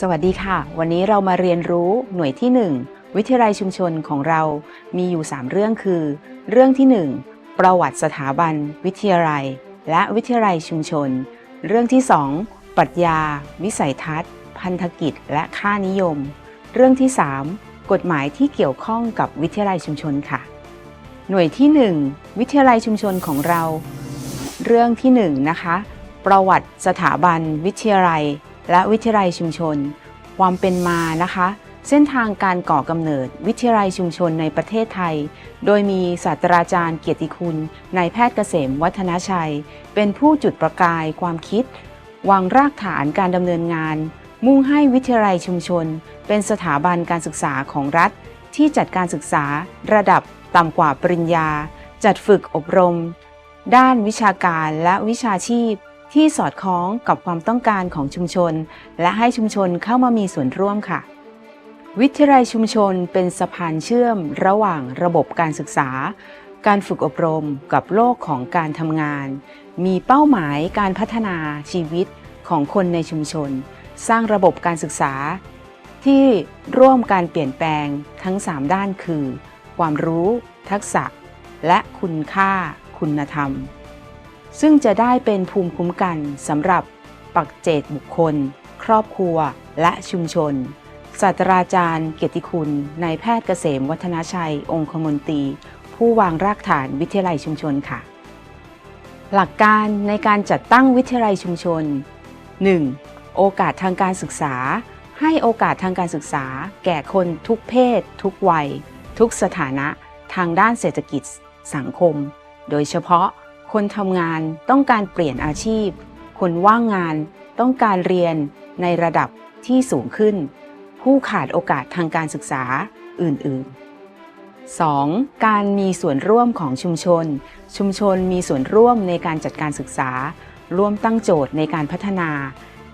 สวัสดีค่ะ วันนี้เรามาเรียนรู้หน่วยที่ 1 วิทยาลัยชุมชนของเรามีอยู่ 3 เรื่องคือ เรื่องที่ 1 ประวัติสถาบัน วิทยาลัย และวิทยาลัยชุมชน เรื่องที่ 2 ปรัชญา วิสัยทัศน์ พันธกิจ และค่านิยม เรื่องที่ 3 กฎหมายที่เกี่ยวข้องกับวิทยาลัยชุมชนค่ะ หน่วยที่ 1 วิทยาลัยชุมชนของเรา เรื่องที่ 1 นะคะ ประวัติสถาบัน วิทยาลัย และวิทยาลัยชุมชน ความเป็นมานะคะ เส้นทางการก่อกำเนิด วิทยาลัยชุมชนในประเทศไทย โดยมีศาสตราจารย์เกียรติคุณนายแพทย์เกษมวัฒนชัย เป็นผู้จุดประกายความคิด วางรากฐานการดำเนินงาน มุ่งให้วิทยาลัยชุมชน เป็นสถาบันการศึกษาของรัฐ ที่จัดการศึกษาระดับต่ำกว่าปริญญา จัดฝึกอบรม ด้านวิชาการและวิชาชีพ ที่สอดคล้องกับความต้องการของชุมชน และให้ชุมชนเข้ามามีส่วนร่วมค่ะ วิทยาลัยชุมชนเป็นสะพานเชื่อมระหว่างระบบการศึกษา การฝึกอบรมกับโลกของการทำงาน มีเป้าหมายการพัฒนาชีวิตของคนในชุมชน สร้างระบบการศึกษา ที่ร่วมการเปลี่ยนแปลงทั้ง 3 ด้านคือ ความรู้ ทักษะ และคุณค่า คุณธรรม ซึ่งจะได้เป็นภูมิคุ้มกันสำหรับปักเจตบุคคล ครอบครัว และชุมชน ศาสตราจารย์ เกียรติคุณนายแพทย์เกษมวัฒนาชัย องคมนตรี ผู้วางรากฐานวิทยาลัยชุมชนค่ะ หลักการในการจัดตั้งวิทยาลัยชุมชน 1. โอกาสทางการศึกษา ให้โอกาสทางการศึกษา แก่คนทุกเพศ ทุกวัย ทุกสถานะ ทางด้านเศรษฐกิจ สังคม โดยเฉพาะ คนทำงานต้องการเปลี่ยนอาชีพ คนว่างงานต้องการเรียนในระดับที่สูงขึ้น ผู้ขาดโอกาสทางการศึกษาอื่น ๆ 2. การมีส่วนร่วมของชุมชน ชุมชนมีส่วนร่วมในการจัดการศึกษา ร่วมตั้งโจทย์ในการพัฒนา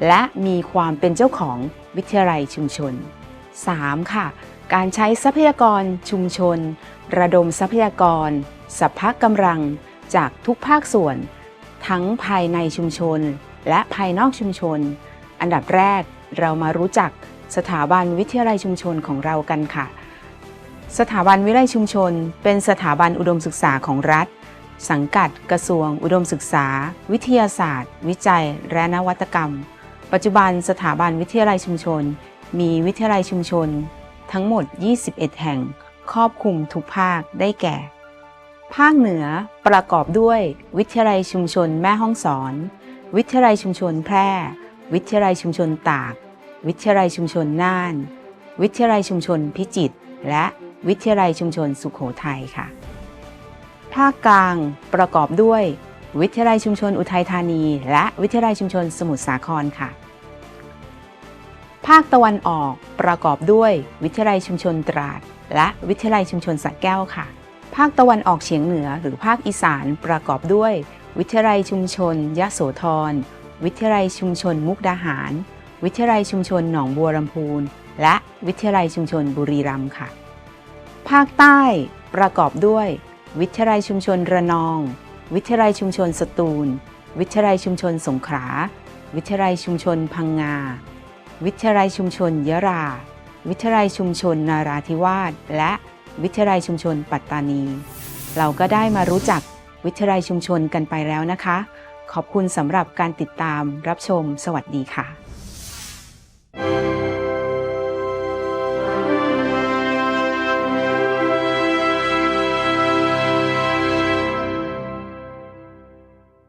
และมีความเป็นเจ้าของวิทยาลัยชุมชน 3. ค่ะ การใช้ทรัพยากรชุมชน ระดมทรัพยากรสัพพะกำลัง จากทุกภาคส่วน ทั้งภายในชุมชน และภายนอกชุมชน อันดับแรกเรามารู้จักสถาบันวิทยาลัยชุมชนของเรากันค่ะ สถาบันวิทยาลัยชุมชน เป็นสถาบันอุดมศึกษาของรัฐ สังกัดกระทรวง อุดมศึกษา วิทยาศาสตร์ วิจัย และนวัตกรรม ปัจจุบันสถาบันวิทยาลัยชุมชน มีวิทยาลัยชุมชน ทั้งหมด 21 แห่ง ครอบคลุมทุกภาคได้แก่ ภาคเหนือประกอบด้วย วิทยาลัยชุมชนแม่ฮ่องสอน วิทยาลัยชุมชนแพร่ วิทยาลัยชุมชนตาก วิทยาลัยชุมชนน่าน วิทยาลัยชุมชนพิจิตรและวิทยาลัยชุมชนสุขโขทัยค่ะ ภาคกลางประกอบด้วย วิทยาลัยชุมชนอุทัยธานี และวิทยาลัยชุมชนสมุทรสาครค่ะ ภาคตะวันออกประกอบด้วย วิทยาลัยชุมชนตราด และวิทยาลัยชุมชนสระแก้วค่ะ ภาคตะวันออกเฉียงเหนือหรือภาคอีสานประกอบด้วย วิทยาลัยชุมชนยะโสธร วิทยาลัยชุมชนมุกดาหาร วิทยาลัยชุมชนหนองบัวลำพูน และวิทยาลัยชุมชนบุรีรัมย์ค่ะ ภาคใต้ประกอบด้วย วิทยาลัยชุมชนระนอง วิทยาลัยชุมชนสตูล วิทยาลัยชุมชนสงขลา วิทยาลัยชุมชนพังงา วิทยาลัยชุมชนยะรา วิทยาลัยชุมชนนาราธิวาสและ วิทยาลัยชุมชนปัตตานี เราก็ได้มารู้จักวิทยาลัยชุมชนกันไปแล้วนะคะ ขอบคุณสำหรับการติดตามรับชมสวัสดีค่ะ